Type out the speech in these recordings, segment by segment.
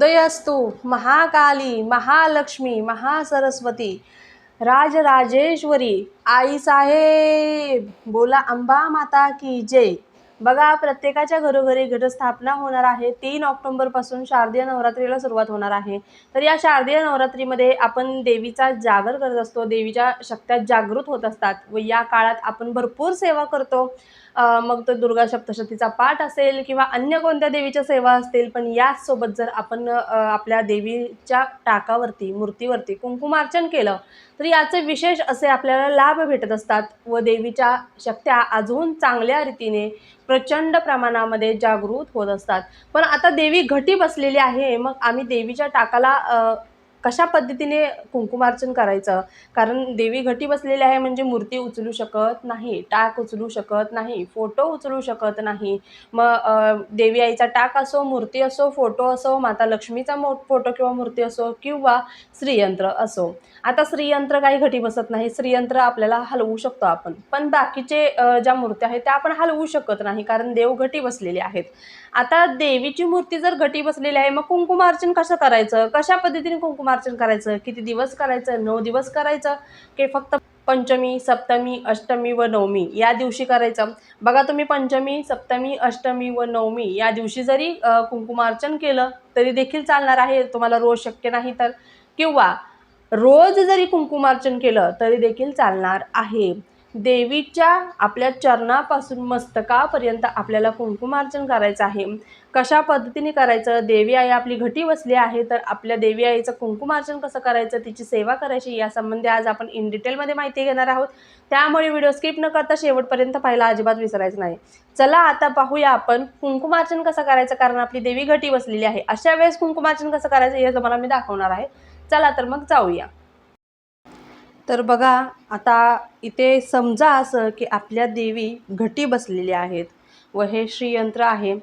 उदयस्तु महाकाली महालक्ष्मी महासरस्वती राजराजेश्वरी आई साहेब बोला अंबा माता की जय. बघा प्रत्येकाच्या घरोघरी घटस्थापना होणार आहे. तीन ऑक्टोंबरपासून शारदीय नवरात्रीला सुरुवात होणार आहे. तर या शारदीय नवरात्रीमध्ये आपण देवीचा जागर करत असतो. देवीच्या शक्त्या जागृत होत असतात व या काळात आपण भरपूर सेवा करतो. मग तो दुर्गा सप्तशतीचा पाठ असेल किंवा अन्य कोणत्या देवीच्या सेवा असतील पण याचसोबत जर आपण आपल्या देवीच्या टाकावरती मूर्तीवरती कुंकुमार्चन केलं तर याचे विशेष असे आपल्याला लाभ भेटत असतात व देवीच्या शक्त्या अजून चांगल्या रीतीने प्रचंड प्रमाणामध्ये जागृत होत असतात. पण आता देवी घटी बसलेली आहे मग आम्ही देवीच्या टाकाला कशा पद्धतीने कुंकुमार्चन करायचं? कारण देवी घटी बसलेली आहे म्हणजे मूर्ती उचलू शकत नाही टाक उचलू शकत नाही फोटो उचलू शकत नाही. मग देवी आईचा टाक असो मूर्ती असो फोटो असो माता लक्ष्मीचा मो फोटो किंवा मूर्ती असो किंवा श्रीयंत्र असो. आता श्रीयंत्र काही घटी बसत नाही. श्रीयंत्र आपल्याला हलवू शकतो आपण. पण बाकीचे ज्या मूर्त्या आहेत त्या आपण हलवू शकत नाही कारण देव घटी बसलेले आहेत. आता देवीची मूर्ती जर घटी बसलेली आहे मग कुंकुमार्चन कसं करायचं? कशा पद्धतीने कुंकुमार्चन करायचं? किती दिवस करायचं? नऊ दिवस करायचं? की फक्त पंचमी सप्तमी अष्टमी व नवमी या दिवशी करायचं? बघा तुम्ही पंचमी सप्तमी अष्टमी व नवमी या दिवशी जरी कुंकुमार्चन केलं तरी देखील चालणार आहे. तुम्हाला रोज शक्य नाही तर. किंवा रोज जरी कुंकुमार्चन केलं तरी देखील चालणार आहे. देवीच्या आपल्या चरणापासून मस्तकापर्यंत आपल्याला कुंकुमार्चन करायचं आहे. कशा पद्धतीने करायचं? देवी आई आपली घटी बसली आहे तर आपल्या देवी आईचं कुंकुमार्चन कसं करायचं? तिची सेवा करायची यासंबंधी आज आपण इन डिटेलमध्ये माहिती घेणार आहोत. त्यामुळे व्हिडिओ स्किप न करता शेवटपर्यंत पाहायला अजिबात विसरायचं नाही. चला आता पाहूया आपण कुंकुमार्चन कसं करायचं? कारण आपली देवी घटी बसलेली आहे. अशा वेळेस कुंकुमार्चन कसं करायचं हे तुम्हाला मी दाखवणार आहे. चला तर मग जाऊया. तर बघा आता इथे समजा असं की आपल्या देवी घटी बसलेल्या आहेत व हे श्रीयंत्र आहे.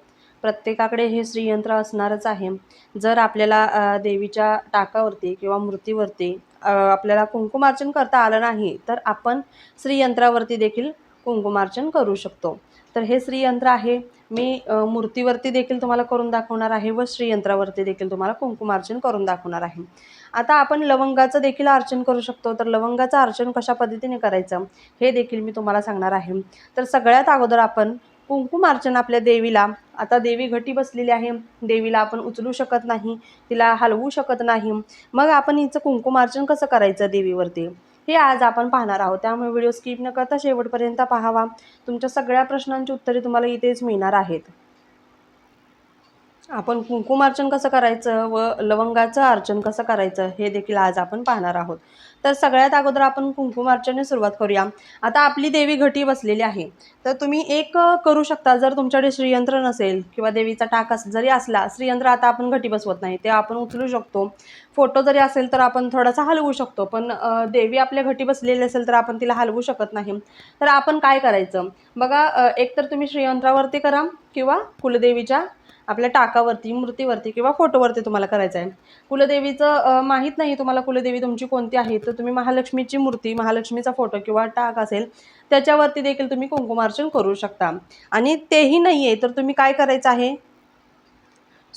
प्रत्येकाकडे हे श्रीयंत्र असणारच आहे. जर आपल्याला देवीच्या टाकावरती किंवा मूर्तीवरती आपल्याला कुंकुमार्चन करता आलं नाही तर आपण श्रीयंत्रावरती देखील कुंकुमार्चन करू शकतो. तर हे श्रीयंत्र आहे. मी मूर्तीवरती देखील तुम्हाला करून दाखवणार आहे व श्रीयंत्रावरती देखील तुम्हाला कुंकुमार्चन करून दाखवणार आहे. आता आपण लवंगाचं देखील अर्चन करू शकतो. तर लवंगाचं अर्चन कशा पद्धतीने करायचं हे देखील मी तुम्हाला सांगणार आहे. तर सगळ्यात अगोदर आपण कुंकुमार्चन आपल्या देवीला आता देवी घटी बसलेली आहे. देवीला आपण उचलू शकत नाही तिला हलवू शकत नाही. मग आपण हिचं कुंकुमार्चन कसं करायचं देवीवरती? हे आज आपण पाहणार आहोत. त्यामुळे व्हिडिओ स्किप न करता शेवटपर्यंत पाहावा. तुमच्या सगळ्या प्रश्नांची उत्तरे तुम्हाला इथेच मिळणार आहेत. आपण कुंकुमार्चन कसं करायचं व लवंगाचं अर्चन कसं करायचं हे देखील आज आपण पाहणार आहोत. तर सगळ्यात अगोदर आपण कुंकुमार्चने सुरुवात करूया. आता आपली देवी घटी बसलेली आहे. तर तुम्ही एक करू शकता जर तुमच्याकडे श्रीयंत्र नसेल किंवा देवीचा टाक अस जरी असला श्रीयंत्र आता आपण घटी बसवत नाही. ते आपण उचलू शकतो. फोटो जरी असेल तर आपण थोडासा हलवू शकतो पण देवी आपल्या घटी बसलेली असेल तर आपण तिला हलवू शकत नाही. तर आपण काय करायचं? बघा एकतर तुम्ही श्रीयंत्रावरती करा किंवा कुलदेवीच्या आपल्या टाकावरती मूर्तीवरती किंवा फोटोवरती तुम्हाला करायचं आहे कुलदेवीचं माहीत नाही तुम्हाला कुलदेवी तुमची कोणती आहे. तर तुम्ही महालक्ष्मीची मूर्ती महालक्ष्मीचा फोटो किंवा टाक असेल त्याच्यावरती देखील तुम्ही कुंकुमार्चन करू शकता. आणि तेही नाही आहे तर तुम्ही काय करायचं आहे?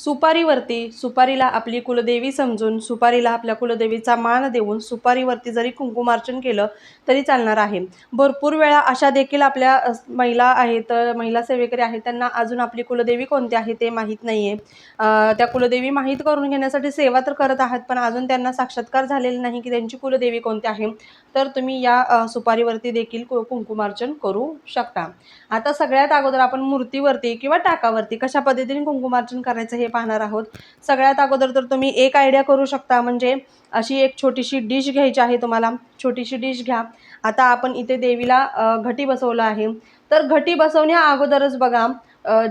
सुपारीवरती सुपारीला आपली कुलदेवी समजून सुपारीला आपल्या कुलदेवीचा मान देऊन सुपारीवरती जरी कुंकुमार्चन केलं तरी चालणार आहे. भरपूर वेळा अशा देखील आपल्या महिला आहेत महिला सेवेकरी आहेत त्यांना अजून आपली कुलदेवी कोणती आहे ते माहीत नाही आहे त्या कुलदेवी माहीत करून घेण्यासाठी सेवा तर करत आहात पण अजून त्यांना साक्षात्कार झालेला नाही की त्यांची कुलदेवी कोणती आहे. तर तुम्ही या सुपारीवरती देखील कु कुंकुमार्चन करू शकता. आता सगळ्यात अगोदर आपण मूर्तीवरती किंवा टाकावरती कशा पद्धतीने कुंकुमार्चन करायचं हे पाहणार आहोत. सगळ्यात अगोदर तर तुम्ही एक आयडिया करू शकता म्हणजे अशी एक छोटीशी डिश घ्यायची आहे तुम्हाला. छोटीशी डिश घ्या. आता आपण इथे देवीला घटी बसवलं आहे. तर घटी बसवण्या अगोदरच बघा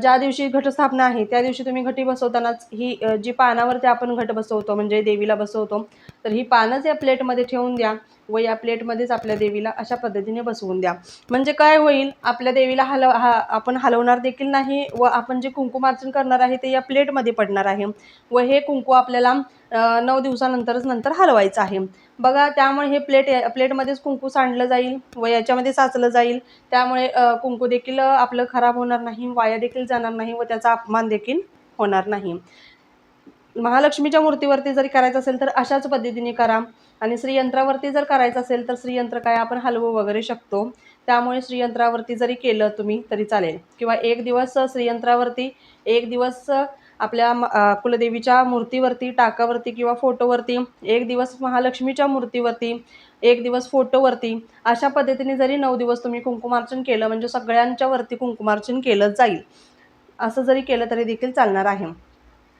ज्या दिवशी घटस्थापना आहे त्या दिवशी तुम्ही घटी बसवतानाच ही जी पानावरती आपण घट बसवतो म्हणजे देवीला बसवतो तर ही पानंच या प्लेटमध्ये ठेवून द्या व या प्लेटमध्येच आपल्या देवीला अशा पद्धतीने बसवून द्या. म्हणजे काय होईल आपल्या देवीला हलव हा आपण हलवणार देखील नाही व आपण जे कुंकुमार्चन करणार आहे ते या प्लेटमध्ये पडणार आहे. व हे कुंकू आपल्याला नऊ दिवसानंतरच नंतर हलवायचं आहे. बघा त्यामुळे हे प्लेट प्लेटमध्येच कुंकू सांडलं जाईल व याच्यामध्ये साचलं जाईल. त्यामुळे कुंकू देखील आपलं खराब होणार नाही वाया देखील जाणार नाही व त्याचा अपमान देखील होणार नाही. महालक्ष्मीच्या मूर्तीवरती जरी करायचं असेल तर अशाच पद्धतीने करा. आणि श्रीयंत्रावरती जर करायचं असेल तर श्रीयंत्र काय आपण हलवू वगैरे शकतो. त्यामुळे श्रीयंत्रावरती जरी केलं तुम्ही तरी चालेल. किंवा एक दिवस श्रीयंत्रावरती एक दिवस आपल्या म- कुलदेवीच्या मूर्तीवरती टाकावरती किंवा फोटोवरती एक दिवस महालक्ष्मीच्या मूर्तीवरती एक दिवस फोटोवरती अशा पद्धतीने जरी नऊ दिवस तुम्ही कुंकुमार्चन केलं म्हणजे सगळ्यांच्यावरती कुंकुमार्चन केलं जाईल. असं जरी केलं तरी देखील चालणार आहे.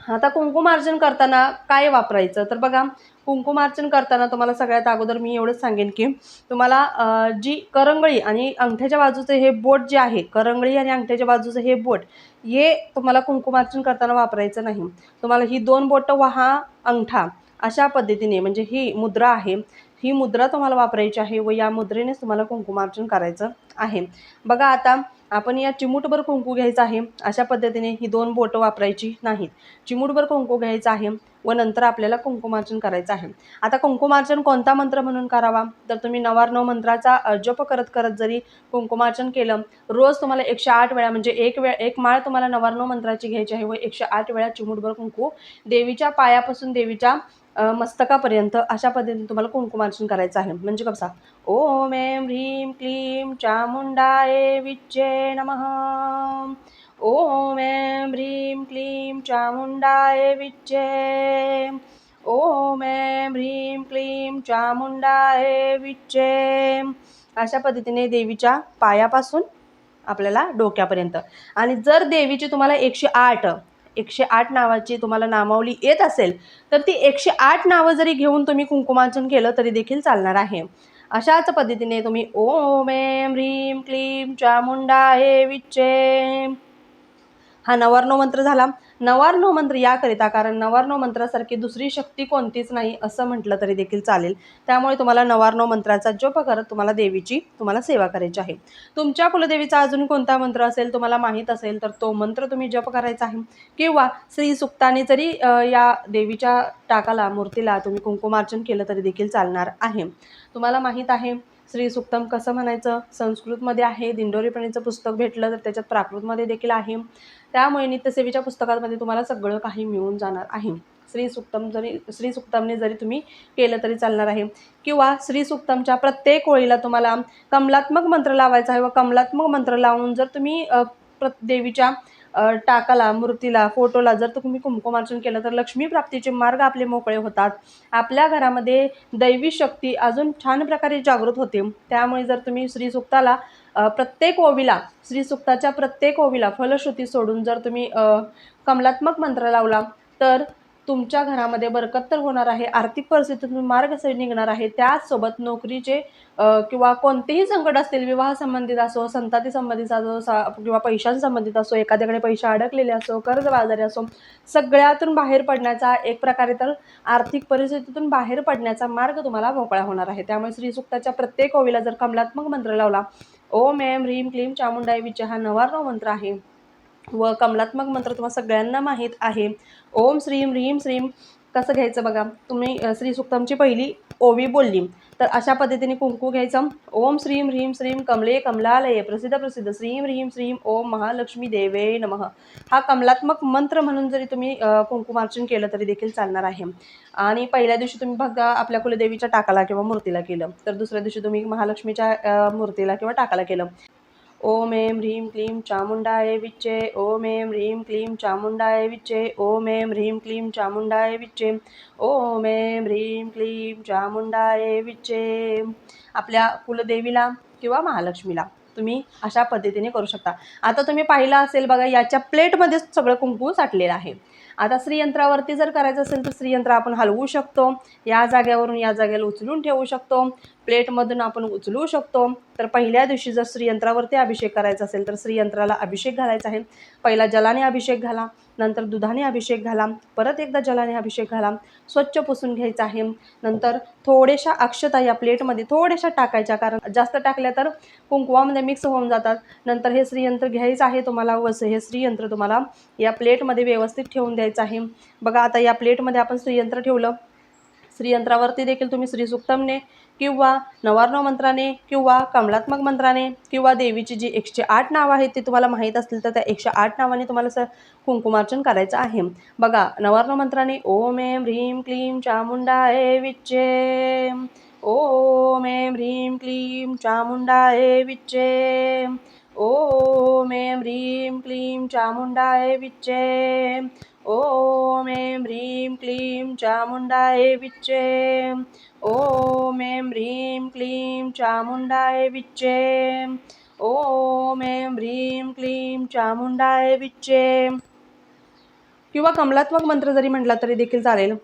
आता कुंकुमार्चन करताना काय वापरायचं? तर बघा कुंकुमार्चन करताना तुम्हाला सगळ्यात अगोदर मी एवढंच सांगेन की तुम्हाला जी करंगळी आणि अंगठ्याच्या बाजूचं हे बोट जे आहे करंगळी आणि अंगठ्याच्या बाजूचं हे बोट हे तुम्हाला कुंकुमार्चन करताना वापरायचं नाही. तुम्हाला ही दोन बोटं वहा अंगठा अशा पद्धतीने म्हणजे ही मुद्रा आहे ही मुद्रा तुम्हाला वापरायची आहे व या मुद्रेनेच तुम्हाला कुंकुमार्चन करायचं आहे. बघा आता आपण या चिमूटभर कुंकू घ्यायचं आहे. अशा पद्धतीने ही दोन बोटं वापरायची नाहीत. चिमूटभर कुंकू घ्यायचं आहे व नंतर आपल्याला कुंकुमार्चन करायचं आहे. आता कुंकुमार्चन कोणता मंत्र म्हणून करावा? तर तुम्ही नवारनव मंत्राचा जप करत करत जरी कुंकुमार्चन केलं रोज तुम्हाला एकशे आठ वेळा म्हणजे एक वेळ एक माळ तुम्हाला नवार्णव मंत्राची घ्यायची आहे व एकशे आठ वेळा चिमूटभर कुंकू देवीच्या पायापासून देवीच्या मस्तकापर्यंत अशा पद्धतीने तुम्हाला कुंकुमार्चन करायचं आहे. म्हणजे कसा ओम एम ह्रीम क्लीं चामुंडाय विच्चे नमः. ओम एम ह्रीम क्लीं चामुंडाय विच्चे ओम एम ह्रीम क्लीं चामुंडाय विच्चे अशा पद्धतीने देवीच्या पायापासून आपल्याला डोक्यापर्यंत. आणि जर देवीची तुम्हाला एकशे आठ एकशे आठ नावाची तुम्हाला नामावली येत असेल तर ती एकशे आठ नावं जरी घेऊन तुम्ही कुंकुमार्चन केलं तरी देखील चालणार आहे. अशाच पद्धतीने तुम्ही ओम एम ह्रीम क्लीम चामुंडा हे विच्चे हा नवार्णव मंत्र झाला. नवार्णव मंत्र याकरिता कारण नवार्णव मंत्रासारखी दुसरी शक्ती कोणतीच नाही असं म्हटलं तरी देखील चालेल. त्यामुळे तुम्हाला नवार्णव मंत्राचा जप करत तुम्हाला देवीची तुम्हाला सेवा करायची आहे. तुमच्या कुलदेवीचा अजून कोणता मंत्र असेल तुम्हाला माहीत असेल तर तो मंत्र तुम्ही जप करायचा आहे. किंवा श्री सुक्ताने जरी या देवीच्या टाकाला मूर्तीला तुम्ही कुंकुमार्चन केलं तरी देखील चालणार आहे. तुम्हाला माहीत आहे श्री सुक्तम कसं म्हणायचं? संस्कृतमध्ये आहे दिंडोरीपणीचं पुस्तक भेटलं तर त्याच्यात प्राकृतमध्ये देखील आहे. त्यामुळे नित्यसेवेच्या पुस्तकामध्ये तुम्हाला सगळं काही मिळून जाणार आहे. श्री सुक्तम जरी श्री सुक्तमने जरी तुम्ही केलं तरी चालणार आहे. किंवा श्री सुक्तमच्या प्रत्येक ओळीला तुम्हाला कमलात्मक मंत्र लावायचा आहे व कमलात्मक मंत्र लावून जर तुम्ही प्र देवीच्या टाकाला मूर्तीला फोटोला जर तुम्ही कुंकुमार्चन केलं तर लक्ष्मी प्राप्तीचे मार्ग आपले मोकळे होतात. आपल्या घरामध्ये दैवी शक्ती अजून छान प्रकारे जागृत होते. त्यामुळे जर तुम्ही श्री सुक्ताला प्रत्येक ओवीला श्री सुक्ताच्या प्रत्येक ओवीला फलश्रुती सोडून जर तुम्ही कमलात्मक मंत्र लावला तर तुमच्या घरामध्ये बरकत तर होणार आहे आर्थिक परिस्थितीतून मार्ग निघणार आहे त्याचसोबत नोकरीचे किंवा कोणतेही संकट असतील विवाह संबंधित असो संताती संबंधित असो किंवा पैशांसंबंधित असो एखाद्याकडे पैसे अडकलेले असो कर्जबाजारी असो सगळ्यातून बाहेर पडण्याचा एक प्रकारे तर आर्थिक परिस्थितीतून बाहेर पडण्याचा मार्ग तुम्हाला मोकळा होणार आहे. त्यामुळे श्रीसुक्ताच्या प्रत्येक ओवीला जर कमलात्मक मंत्र लावला ओम ऐं ह्रीम क्लीम चामुंडाई विचार हा नवार्णव मंत्र आहे. व कमलात्मक मंत्र तुम्हाला सगळ्यांना माहीत आहे. ओम श्रीं ह्रीं श्रीम कसं घ्यायचं बघा? तुम्ही श्री सुक्तमची पहिली ओवी बोलली. तर अशा पद्धतीने कुंकू घ्यायचं. ओम श्रीं ह्रीं श्रीं. कमले कमलालये. प्रसिद्ध प्रसिद्ध. श्रीं ह्रीम श्रीं. ओम महालक्ष्मी देवे नमः. हा कमलात्मक मंत्र म्हणून जरी तुम्ही कुंकुमार्चन केलं तरी देखील चालणार आहे. आणि पहिल्या दिवशी तुम्ही बघा आपल्या कुलदेवीच्या टाकाला किंवा मूर्तीला केलं. तर दुसऱ्या दिवशी तुम्ही महालक्ष्मीच्या मूर्तीला किंवा टाकाला केलं. ओम ऐं ह्रीं क्लीं चामुंडाय विच्चे ॐ ऐं ह्रीं क्लीं चामुंडाय विच्चे ॐ ऐं ह्रीं क्लीं चामुंडाय विच्चे ॐ ऐं ह्रीं क्लीं चामुंडाय विच्चे. आपल्या कुलदेवीला किंवा महालक्ष्मीला तुम्ही अशा पद्धतीने करू शकता. आता तुम्ही पाहिलं असेल बघा याच्या प्लेटमध्येच सगळं कुंकू साठलेलं आहे. आता श्रीयंत्रावरती जर करायचं असेल तर श्रीयंत्र आपण हलवू शकतो. या जाग्यावरून या जागेला उचलून ठेवू शकतो. प्लेटमधून आपण उचलू शकतो. तर पहिल्या दिवशी जर श्रीयंत्रावरती अभिषेक करायचा असेल तर श्रीयंत्राला अभिषेक घालायचा आहे. पहिला जलाने अभिषेक घाला नंतर दुधाने अभिषेक घाला परत एकदा जलाने अभिषेक घाला स्वच्छ पुसून घ्यायचा आहे. नंतर थोड्याशा अक्षता या प्लेटमध्ये थोड्याशा टाकायच्या कारण जास्त टाकल्या तर कुंकवामध्ये मिक्स होऊन जातात. नंतर हे श्रीयंत्र घ्यायचं आहे तुम्हाला वस हे श्रीयंत्र तुम्हाला या प्लेटमध्ये व्यवस्थित ठेवून द्यायचं आहे. बघा आता या प्लेटमध्ये आपण श्रीयंत्र ठेवलं. श्रीयंत्रावरती देखील तुम्ही श्रीसुक्तमने किंवा नवार्णव मंत्राने किंवा कमलात्मक मंत्राने किंवा देवीची जी एकशे आठ नावं आहेत ते तुम्हाला माहीत असतील तर त्या एकशे आठ नावाने तुम्हाला स कुंकुमार्चन करायचं आहे. बघा नवार्णव मंत्राने ओम एम ह्रीं क्लीं चामुंडाय विच्चे. ओम एम ह्रीं क्लीं चामुंडाय विच्चे. ओम एम ह्रीं क्लीं चामुंडाय विच्चे. ओम एम ह्रीं क्लीं चामुंडाय विच्चे. ओम ह्रीं क्लीं चामुण्डाय विच्चे। ओम एम ह्रीं क्लीं चामुंडाय विच्चे। किंवा कमलात्मक मंत्र जरी म्हटला तरी देखील चालेल.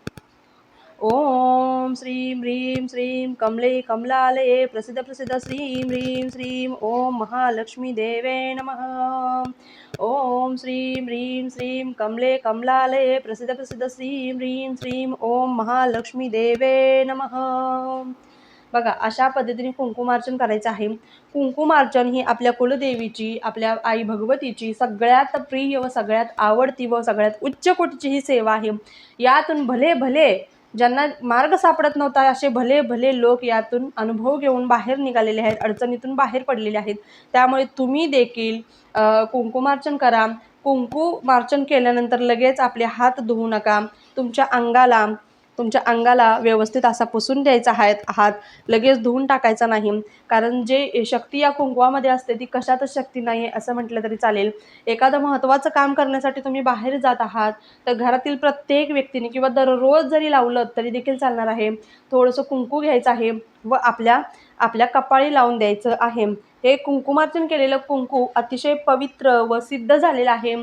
ओम श्रीं ह्रीं श्रीं कमले कमलालये प्रसिद्ध प्रसिद्ध श्रीं ह्रीं श्रीं ओम महालक्ष्मी देवे नमः। ओम श्रीं ह्रीं श्रीं कमले कमलालये प्रसिद्ध प्रसिद्ध श्रीं ह्रीं श्रीं ओम महालक्ष्मी देवे नमः। बघा अशा पद्धतीने कुंकुमार्चन करायचं आहे. कुंकुमार्चन ही आपल्या कुलदेवीची आपल्या आई भगवतीची सगळ्यात प्रिय व सगळ्यात आवडती व सगळ्यात उच्च कोटीची ही सेवा आहे. यातून भले भले ज्यांना मार्ग सापडत नव्हता असे भले भले लोक यातून अनुभव घेऊन बाहेर निघालेले आहेत अडचणीतून बाहेर पडलेले आहेत. त्यामुळे तुम्ही देखील कुंकुमार्चन करा. कुंकुमार्चन केल्यानंतर लगेच आपले हात धुवू नका. तुमच्या अंगाला तुमच्या अंगाला व्यवस्थित असा पुसून द्यायचा आहे हात लगेच धुवून टाकायचा नाही. कारण जे शक्ती या कुंकवामध्ये असते ती कशातच शक्ती नाही आहे असं म्हटलं तरी चालेल. एखादं महत्त्वाचं काम करण्यासाठी तुम्ही बाहेर जात आहात तर घरातील प्रत्येक व्यक्तीने किंवा दररोज जरी लावलं तरी देखील चालणार आहे. थोडंसं कुंकू घ्यायचं आहे व आपल्या आपल्या कपाळी लावून द्यायचं आहे. हे कुंकुमार्चन केलेलं कुंकू अतिशय पवित्र व सिद्ध झालेलं आहे.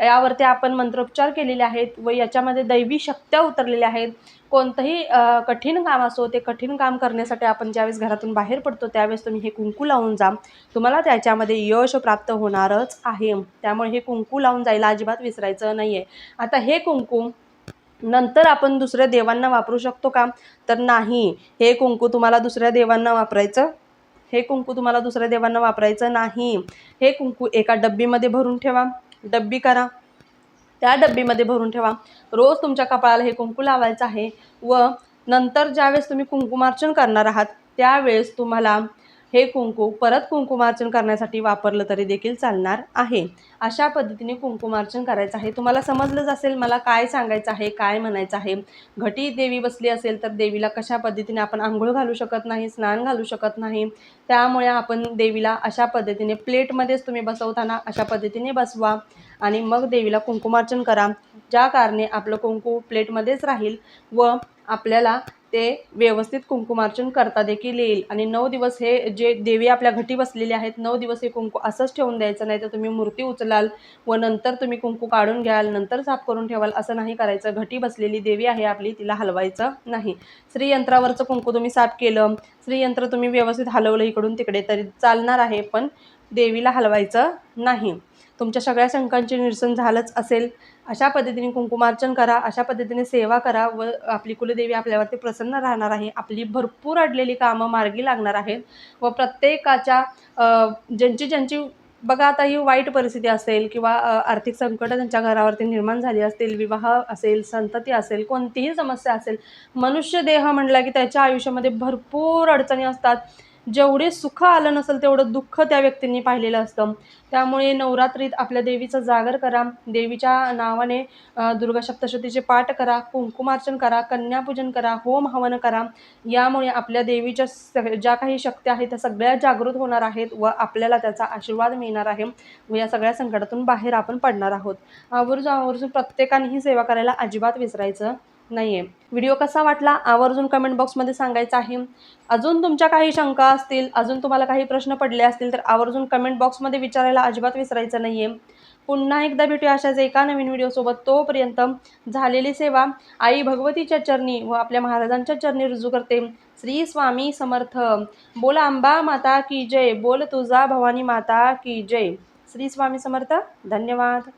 यावरती आपण मंत्रोपचार केलेले आहेत व याच्यामध्ये दैवी शक्त्या उतरलेल्या आहेत. कोणतंही कठीण काम असो ते कठीण काम करण्यासाठी आपण ज्यावेळेस घरातून बाहेर पडतो त्यावेळेस तुम्ही हे कुंकू लावून जा. तुम्हाला त्याच्यामध्ये यश प्राप्त होणारच आहे. त्यामुळे हे कुंकू लावून जायला अजिबात विसरायचं नाही आहे आता हे कुंकू नंतर आपण दुसऱ्या देवांना वापरू शकतो का? तर नाही. हे कुंकू तुम्हाला दुसऱ्या देवांना वापरायचं. हे कुंकू तुम्हाला दुसऱ्या देवांना वापरायचं नाही. हे कुंकू एका डब्बीमध्ये भरून ठेवा. डब्बी करा. त्या डब्बीमध्ये भरून ठेवा. रोज तुमच्या कपाळाला हे कुंकू लावायचं आहे व नंतर ज्यावेळेस तुम्ही कुंकुमार्चन करणार आहात त्यावेळेस तुम्हाला हे कुंकू परत कुंकुमार्चन करण्यासाठी वापरलं तरी देखील चालणार आहे. अशा पद्धतीने कुंकुमार्चन करायचं आहे. तुम्हाला समजलंच असेल मला काय सांगायचं आहे काय म्हणायचं आहे. घटी देवी बसली असेल तर देवीला कशा पद्धतीने आपण आंघोळ घालू शकत नाही स्नान घालू शकत नाही त्यामुळे आपण देवीला अशा पद्धतीने प्लेटमध्येच तुम्ही बसवताना अशा पद्धतीने बसवा आणि मग देवीला कुंकुमार्चन करा. ज्या कारणे आपलं कुंकू प्लेटमध्येच राहील व आपल्याला ते व्यवस्थित कुंकुमार्चन करता देखील येईल. आणि नऊ दिवस हे जे देवी आपल्या घटी बसलेले आहेत नऊ दिवस हे कुंकू असंच ठेवून द्यायचं नाही तर तुम्ही मूर्ती उचलाल व नंतर तुम्ही कुंकू काढून घ्याल नंतर साफ करून ठेवाल असं नाही करायचं. घटी बसलेली देवी आहे आपली तिला हलवायचं नाही. श्रीयंत्रावरचं कुंकू तुम्ही साफ केलं श्रीयंत्र तुम्ही व्यवस्थित हलवलं इकडून तिकडे तरी चालणार आहे पण देवीला हलवायचं नाही. तुमच्या सगळ्या शंकांचे निरसन झालंच असेल. अशा पद्धतीने कुंकुमार्चन करा अशा पद्धतीने सेवा करा व आपली कुलदेवी आपल्यावरती प्रसन्न राहणार आहे. आपली भरपूर अडलेली कामं मार्गी लागणार आहेत व प्रत्येकाच्या ज्यांची ज्यांची बघा आता ही वाईट परिस्थिती असेल किंवा आर्थिक संकट त्यांच्या घरावरती निर्माण झाली असतील विवाह असेल संतती असेल कोणतीही समस्या असेल मनुष्य देह म्हणला की त्याच्या आयुष्यामध्ये भरपूर अडचणी असतात. जेवढे सुख आलं नसेल तेवढं दुःख त्या व्यक्तींनी पाहिलेलं असतं. त्यामुळे नवरात्रीत आपल्या देवीचा जागर करा. देवीच्या नावाने दुर्गा सप्तशतीचे पाठ करा. कुंकुमार्चन करा. कन्यापूजन करा. होम हवन करा. यामुळे आपल्या देवीच्या स- ज्या काही शक्त्या आहेत त्या सगळ्या जागृत होणार आहेत व आपल्याला त्याचा आशीर्वाद मिळणार आहे व या सगळ्या संकटातून बाहेर आपण पडणार आहोत. आवर्जून आवर्जून प्रत्येकाने ही सेवा करायला अजिबात विसरायचं नाही आहे व्हिडिओ कसा वाटला आवर्जून कमेंट बॉक्समध्ये सांगायचं आहे. अजून तुमच्या काही शंका असतील अजून तुम्हाला काही प्रश्न पडले असतील तर आवर्जून कमेंट बॉक्समध्ये विचारायला अजिबात विसरायचं नाही आहे पुन्हा एकदा भेटूया अशाच एका नवीन व्हिडिओसोबत तोपर्यंत झालेली सेवा आई भगवतीच्या चरणी व आपल्या महाराजांच्या चरणी रुजू करते. श्री स्वामी समर्थ. बोल अंबा माता की जय. बोल तुझा भवानी माता की जय. श्री स्वामी समर्थ. धन्यवाद.